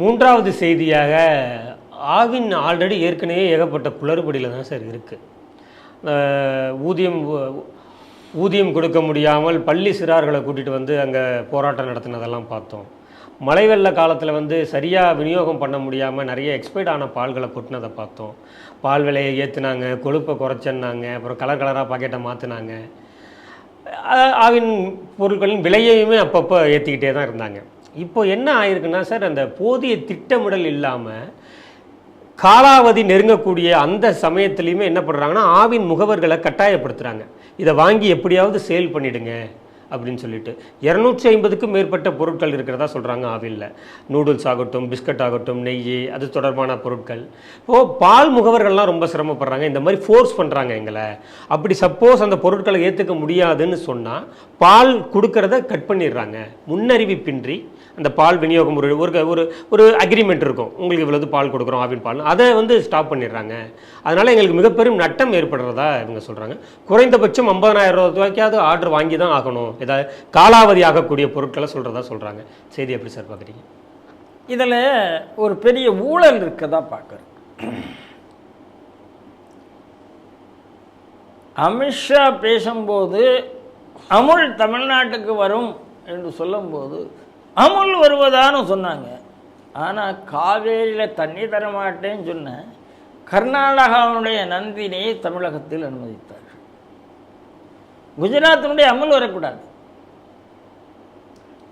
மூன்றாவது செய்தியாக ஆவின் ஆல்ரெடி ஏற்கனவே ஏகப்பட்ட குளறுபடியில் தான் சார் இருக்குது ஊதியம் ஊதியம் கொடுக்க முடியாமல் பள்ளி சிறார்களை கூட்டிகிட்டு வந்து அங்கே போராட்டம் நடத்தினதெல்லாம் பார்த்தோம். மழை வெள்ள காலத்தில் வந்து சரியாக விநியோகம் பண்ண முடியாமல் நிறைய எக்ஸ்பைர்ட் ஆன பால்களை கொட்டினதை பார்த்தோம். பால் விலையை ஏற்றுனாங்க கொழுப்பை குறைச்சன்னாங்க அப்புறம் கலர் கலராக பாக்கெட்டை மாற்றினாங்க ஆவின் பொருட்களின் விலையையுமே அப்பப்போ ஏற்றிக்கிட்டே தான் இருந்தாங்க. இப்போ என்ன ஆயிருக்குன்னா சார் அந்த போதிய திட்டமிடல் இல்லாமல் காலாவதி நெருங்கக்கூடிய அந்த சமயத்துலையுமே என்ன பண்ணுறாங்கன்னா ஆவின் முகவர்களை கட்டாயப்படுத்துகிறாங்க இதை வாங்கி எப்படியாவது சேல் பண்ணிவிடுங்க அப்படின்னு சொல்லிட்டு. இரநூற்றி ஐம்பதுக்கும் மேற்பட்ட பொருட்கள் இருக்கிறதா சொல்கிறாங்க ஆவினில் நூடுல்ஸ் ஆகட்டும் பிஸ்கட் ஆகட்டும் நெய் அது தொடர்பான பொருட்கள். இப்போது பால் முகவர்கள்லாம் ரொம்ப சிரமப்படுறாங்க. இந்த மாதிரி ஃபோர்ஸ் பண்ணுறாங்க எங்களை. அப்படி சப்போஸ் அந்த பொருட்களை ஏற்றுக்க முடியாதுன்னு சொன்னால் பால் கொடுக்கறத கட் பண்ணிடுறாங்க. முன்னறிவிப்பின்றி அந்த பால் விநியோகம் ஒரு ஒரு ஒரு ஒரு அக்ரிமெண்ட் இருக்கும். உங்களுக்கு இவ்வளவு பால் கொடுக்குறோம் ஆவின் பால் அதை வந்து ஸ்டாப் பண்ணிடுறாங்க. அதனால் எங்களுக்கு மிகப்பெரும் நட்டம் ஏற்படுறதா இவங்க சொல்கிறாங்க குறைந்தபட்சம் 50000 ரூபாய்க்காவது ஆர்டர் வாங்கி தான் ஆகணும். ஏதாவது காலாவதி ஆகக்கூடிய பொருட்களை சொல்கிறதா சொல்கிறாங்க செய்தி எப்படி சார் பார்க்குறீங்க? இதில் ஒரு பெரிய ஊழல் இருக்கதா பார்க்குறேன் அமித்ஷா பேசும்போது அமுல் தமிழ்நாட்டுக்கு வரும் என்று சொல்லும்போது அமுல் வருவதான்னு சொன்னாங்க. ஆனால் காவேரியில் தண்ணி தரமாட்டேன்னு சொன்ன கர்நாடகாவுடைய நந்தினை தமிழகத்தில் அனுமதித்தார் குஜராத்தினுடைய அமுல் வரக்கூடாது.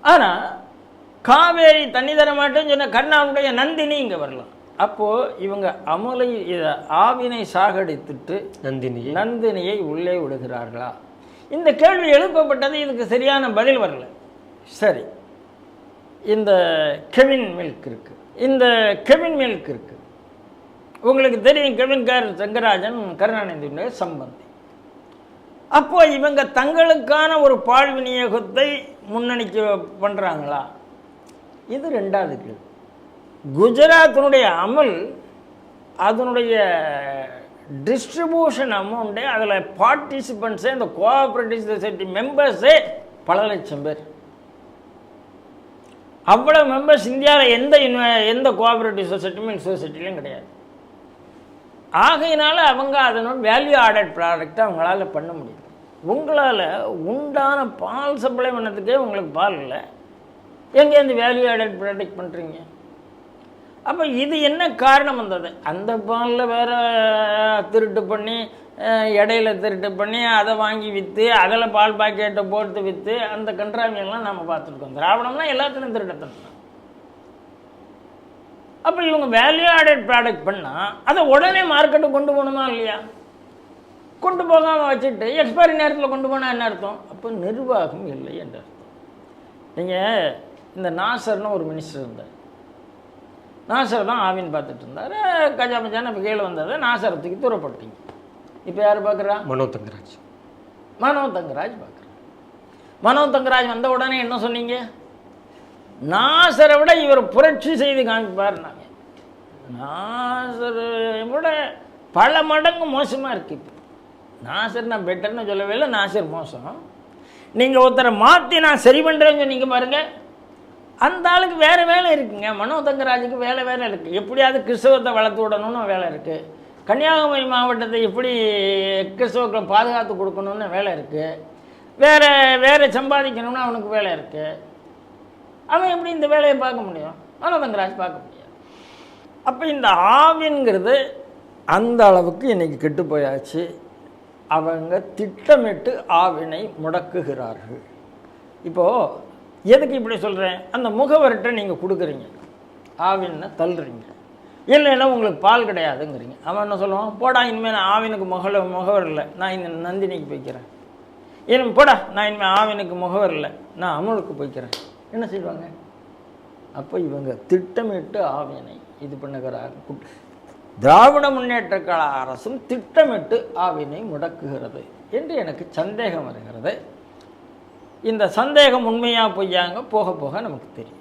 ஆனால் காவேரி தண்ணி தர மாட்டேன்னு சொன்ன கர்நாடனுடைய நந்தினி இங்கே வரலாம். அப்போது இவங்க அமுலை இதை ஆவினை சாகடித்துட்டு நந்தினி நந்தினியை உள்ளே விடுகிறார்களா? இந்த கேள்வி எழுப்பப்பட்டது இதுக்கு சரியான பதில் வரல. சரி. இந்த கெவின் மில்க் இருக்கு. இந்த கெவின் மில்க் இருக்கு. உங்களுக்கு தெரியும் கெவின் கார் செங்கராஜன் கருணாநிதியுடைய சம்பந்தி. அப்போ இவங்க தங்களுக்கான ஒரு பால் விநியோகத்தை முன்னணிக்க பண்ணுறாங்களா இது ரெண்டாவது கேள்வி. குஜராத்தினுடைய அமல் அதனுடைய டிஸ்ட்ரிபியூஷன் அமௌண்ட்டே அதில் பார்ட்டிசிபெண்ட்ஸே இந்த கோஆப்ரேட்டிவ் சொசைட்டி மெம்பர்ஸே பல லட்சம் பேர். அவ்வளோ மெம்பர்ஸ் இந்தியாவில் எந்த எந்த கோஆப்ரேட்டிவ் சொசைட்டியும் சொசைட்டிலையும் கிடையாது. ஆகையினால அவங்க அதனோட வேல்யூ ஆடட் ப்ராடக்ட் அவங்களால பண்ண முடியும். உங்களால் உண்டான பால் சப்ளை பண்ணதுக்கே உங்களுக்கு பால் இல்லை. எங்கேருந்து வேல்யூ ஆடட் ப்ராடக்ட் பண்ணுறீங்க அப்போ இது என்ன காரணம் வந்தது? அந்த பாலில் வேறு திருட்டு பண்ணி இடையில திருட்டு பண்ணி அதை வாங்கி விற்று அதில் பால் பாக்கெட்டை போட்டு விற்று அந்த கன்றாமியெல்லாம் நம்ம பார்த்துருக்கோம். திராவிடம்னா எல்லாத்துலையும் திருட்டத்தனம். அப்போ இவங்க வேல்யூ ஆடட் ப்ராடக்ட் பண்ணால் அதை உடனே மார்க்கெட்டுக்கு கொண்டு போகணுமா இல்லையா? கொண்டு போகாமல் வச்சுட்டு எக்ஸ்பைரி நேரத்தில் கொண்டு போனால் என்ன அர்த்தம்? அப்போ நிர்வாகம் இல்லை என்ற அர்த்தம். நீங்கள் இந்த நாசர்னு ஒரு மினிஸ்டர் இருந்தார். நாசர் தான் ஆவின்னு பார்த்துட்டு இருந்தார். கஜா மஜான இப்போ கீழே வந்ததை நாசரை தூக்கி தூரப்பட்டீங்க இப்போ யார் பார்க்குறா? மனோ தங்கராஜ். மனோ தங்கராஜ் பார்க்குறேன் மனோ தங்கராஜ் வந்த உடனே என்ன சொன்னீங்க? நாசரை விட இவர் புரட்சி செய்து காமிப்பாருனாங்க நாசரை விட பல மடங்கு மோசமாக இருக்கு இப்போ. நாசர் நான் பெட்டர்னு சொல்லவே இல்லை நாசர் மோசம். நீங்கள் ஒருத்தரை மாற்றி நான் சரி பண்ணுறேன்னு சொன்னீங்க பாருங்கள் அந்த ஆளுக்கு வேறு வேலை இருக்குங்க. மனோ தங்கராஜுக்கு வேலை வேலை இருக்குது எப்படியாவது கிறிஸ்தவத்தை வளர்த்து விடணும்னு வேலை இருக்குது கன்னியாகுமரி மாவட்டத்தை எப்படி கிறிஸ்தவர்களை பாதுகாத்து கொடுக்கணும்னு வேலை இருக்குது வேறு வேறு சம்பாதிக்கணும்னு அவனுக்கு வேலை இருக்குது அவன் எப்படி இந்த வேலையை பார்க்க முடியும்? மனோதங்கராஜ் பார்க்க முடியாது. அப்போ இந்த ஆவின்கிறது அந்த அளவுக்கு இன்னைக்கு கெட்டு போயாச்சு. அவங்க திட்டமிட்டு ஆவினை முடக்குகிறார்கள். இப்போது எதுக்கு இப்படி சொல்கிறேன் அந்த முகவர்கிட்ட நீங்கள் கொடுக்குறீங்க. ஆவினை தள்ளுறீங்க. இல்லைன்னா உங்களுக்கு பால் கிடையாதுங்கிறீங்க. அவன் என்ன சொல்லுவான்? போடா இனிமேல் நான் ஆவினுக்கு முகல முகவர் இல்லை. நான் இந்த நந்தினிக்கு போய்க்கிறேன். இனிமே போடா நான் இனிமேல் ஆவினுக்கு முகவர் இல்லை. நான் அமுலுக்கு போய்க்கிறேன். என்ன செய்வாங்க? அப்போ இவங்க திட்டமிட்டு ஆவியனை இது பண்ணுகிறாங்க திராவிட முன்னேற்ற கழக அரசும் திட்டமிட்டு ஆவினை முடக்குகிறது என்று எனக்கு சந்தேகம் வருகிறது. இந்த சந்தேகம் உண்மையாக பொய்யாங்க? போக போக நமக்கு தெரியும்.